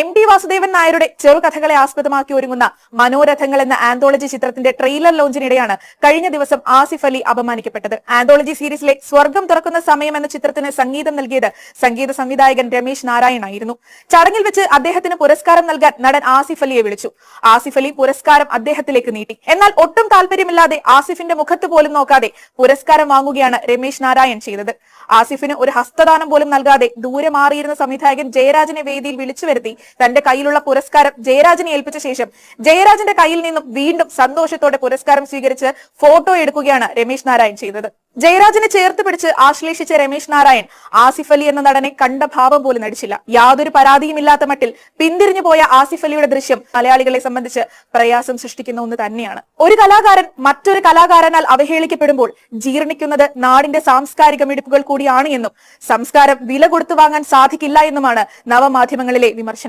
M T Vasudevan നായരുടെ ചെറുകഥകളെ ആസ്പദമാക്കി ഒരുങ്ങുന്ന മനോരഥങ്ങൾ എന്ന ആന്തോളജി ചിത്രത്തിന്റെ ട്രെയിലർ ലോഞ്ചിനിടെയാണ് കഴിഞ്ഞ ദിവസം ആസിഫ് അലി അപമാനിക്കപ്പെട്ടത്. ആന്തോളജി സീരീസിലെ സ്വർഗം തുറക്കുന്ന സമയം എന്ന ചിത്രത്തിന് സംഗീതം നൽകിയത് സംഗീത സംവിധായകൻ രമേശ് നാരായൺ ആയിരുന്നു. ചടങ്ങിൽ വെച്ച് അദ്ദേഹത്തിന് പുരസ്കാരം നൽകാൻ നടൻ ആസിഫ് അലിയെ വിളിച്ചു. ആസിഫ് അലി പുരസ്കാരം അദ്ദേഹത്തിലേക്ക് നീട്ടി. എന്നാൽ ഒട്ടും താല്പര്യമില്ലാതെ ആസിഫിന്റെ മുഖത്ത് പോലും നോക്കാതെ പുരസ്കാരം വാങ്ങുകയാണ് രമേശ് നാരായൺ ചെയ്തത്. ആസിഫിന് ഒരു ഹസ്തദാനം പോലും നൽകാതെ ദൂരെ മാറിയിരുന്ന സംവിധായകൻ ജയരാജനെ വേദിയിൽ വിളിച്ചു വരുത്തി തന്റെ കയ്യിലുള്ള പുരസ്കാരം ജയരാജനെ ഏൽപ്പിച്ച ശേഷം ജയരാജന്റെ കയ്യിൽ നിന്നും വീണ്ടും സന്തോഷത്തോടെ പുരസ്കാരം സ്വീകരിച്ച് ഫോട്ടോ എടുക്കുകയാണ് രമേശ് നാരായൺ ചെയ്തത്. ജയരാജനെ ചേർത്ത് പിടിച്ച് ആശ്ലേഷിച്ച രമേശ് നാരായൺ ആസിഫ് അലി എന്ന നടനെ കണ്ട ഭാവം പോലും നടിച്ചില്ല. യാതൊരു പരാതിയുമില്ലാത്ത മട്ടിൽ പിന്തിരിഞ്ഞു പോയ ആസിഫ് അലിയുടെ ദൃശ്യം മലയാളികളെ സംബന്ധിച്ച് പ്രയാസം സൃഷ്ടിക്കുന്ന ഒന്ന് തന്നെയാണ്. ഒരു കലാകാരൻ മറ്റൊരു കലാകാരനാൽ അവഹേളിക്കപ്പെടുമ്പോൾ ജീർണിക്കുന്നത് നാടിന്റെ സാംസ്കാരിക മിടിപ്പുകൾ കൂടിയാണ് എന്നും സംസ്കാരം വില കൊടുത്തു വാങ്ങാൻ സാധിക്കില്ല എന്നുമാണ് നവമാധ്യമങ്ങളിലെ വിമർശനം.